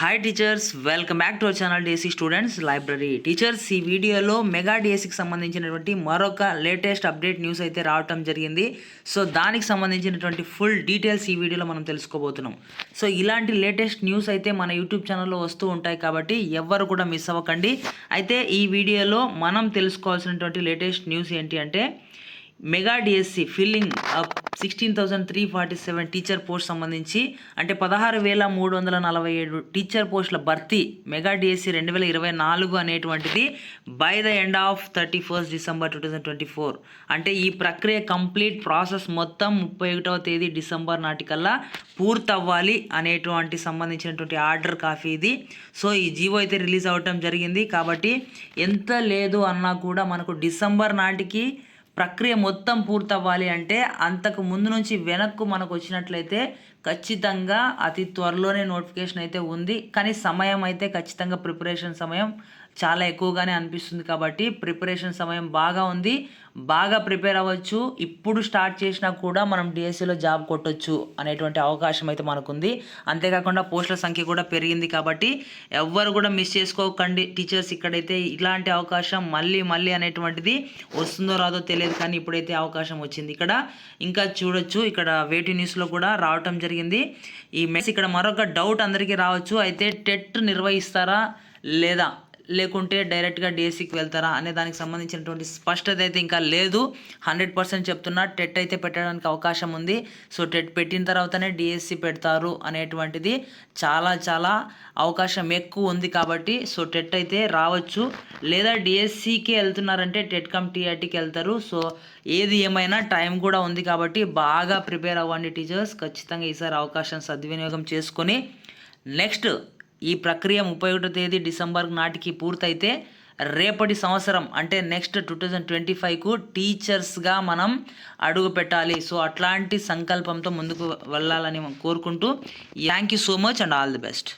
Hi teachers welcome back to our channel DSC students library teachers ఈ వీడియోలో mega డిఎస్సికి సంబంధించినటువంటి మరొక లేటెస్ట్ అప్డేట్ న్యూస్ అయితే రావటం జరిగింది. సో దానికి సంబంధించినటువంటి ఫుల్ డీటెయిల్స్ ఈ వీడియోలో మనం తెలుసుకోబోతున్నాం. సో ఇలాంటి లేటెస్ట్ న్యూస్ అయితే మన యూట్యూబ్ ఛానల్లో వస్తూ ఉంటాయి కాబట్టి ఎవ్వరు కూడా మిస్ అవ్వకండి. అయితే ఈ వీడియోలో మనం తెలుసుకోవాల్సినటువంటి లేటెస్ట్ న్యూస్ ఏంటి అంటే mega DSC filling up sixteen thousand three forty seven teacher post సంబంధించి అంటే పదహారు వేల మూడు వందల నలభై ఏడు టీచర్ పోస్టుల భర్తీ మెగా డిఎస్సి రెండు వేల ఇరవై నాలుగు అనేటువంటిది by the end of thirty first December two thousand twenty four అంటే ఈ ప్రక్రియ కంప్లీట్ ప్రాసెస్ మొత్తం ముప్పై ఒకటవ తేదీ డిసెంబర్ నాటికల్లా పూర్తవ్వాలి అనేటువంటి సంబంధించినటువంటి ఆర్డర్ కాఫీ ఇది. సో ఈ జీవో అయితే రిలీజ్ అవ్వటం జరిగింది. కాబట్టి ఎంత లేదు అన్నా కూడా మనకు డిసెంబర్ నాటికి ప్రక్రియ మొత్తం పూర్తవ్వాలి అంటే అంతకు ముందు నుంచి వెనక్కు మనకు వచ్చినట్లయితే ఖచ్చితంగా అతి త్వరలోనే నోటిఫికేషన్ అయితే ఉంది. కానీ సమయం అయితే ఖచ్చితంగా ప్రిపరేషన్ సమయం. చాలా ఎక్కువగానే అనిపిస్తుంది కాబట్టి ప్రిపరేషన్ సమయం బాగా ఉంది. బాగా ప్రిపేర్ అవ్వచ్చు. ఇప్పుడు స్టార్ట్ చేసినా కూడా మనం డిఎస్సిలో జాబ్ కొట్టొచ్చు అనేటువంటి అవకాశం అయితే మనకుంది. అంతేకాకుండా పోస్టుల సంఖ్య కూడా పెరిగింది కాబట్టి ఎవ్వరు కూడా మిస్ చేసుకోకండి. టీచర్స్ ఇక్కడైతే ఇలాంటి అవకాశం మళ్ళీ మళ్ళీ అనేటువంటిది వస్తుందో రాదో తెలియదు కానీ ఇప్పుడైతే అవకాశం వచ్చింది. ఇక్కడ ఇంకా చూడొచ్చు. ఇక్కడ వేటి న్యూస్లో కూడా రావటం జరిగింది. ఈ మెస్ ఇక్కడ మరొక డౌట్ అందరికీ రావచ్చు. అయితే టెట్ నిర్వహిస్తారా లేదా? లేకుంటే డైరెక్ట్గా డిఎస్సికి వెళ్తారా అనే దానికి సంబంధించినటువంటి స్పష్టత అయితే ఇంకా లేదు. హండ్రెడ్ పర్సెంట్ చెప్తున్నా టెట్ అయితే పెట్టడానికి అవకాశం ఉంది. సో టెట్ పెట్టిన తర్వాతనే డిఎస్సి పెడతారు అనేటువంటిది చాలా చాలా అవకాశం ఎక్కువ ఉంది కాబట్టి సో టెట్ అయితే రావచ్చు. లేదా డిఎస్సికి వెళ్తున్నారంటే టెట్ కమ్ టీఆర్టీకి వెళ్తారు. సో ఏది ఏమైనా టైం కూడా ఉంది కాబట్టి బాగా ప్రిపేర్ అవ్వండి టీచర్స్. ఖచ్చితంగా ఈసారి అవకాశం సద్వినియోగం చేసుకొని నెక్స్ట్ ఈ ప్రక్రియ ముప్పై ఒకటో తేదీ డిసెంబర్ నాటికి పూర్తయితే రేపటి సంవత్సరం అంటే నెక్స్ట్ టూ థౌజండ్ ట్వంటీ ఫైవ్కు టీచర్స్గా మనం అడుగు పెట్టాలి సో అట్లాంటి సంకల్పంతో ముందుకు వెళ్ళాలని కోరుకుంటూ thank you so much and all the best.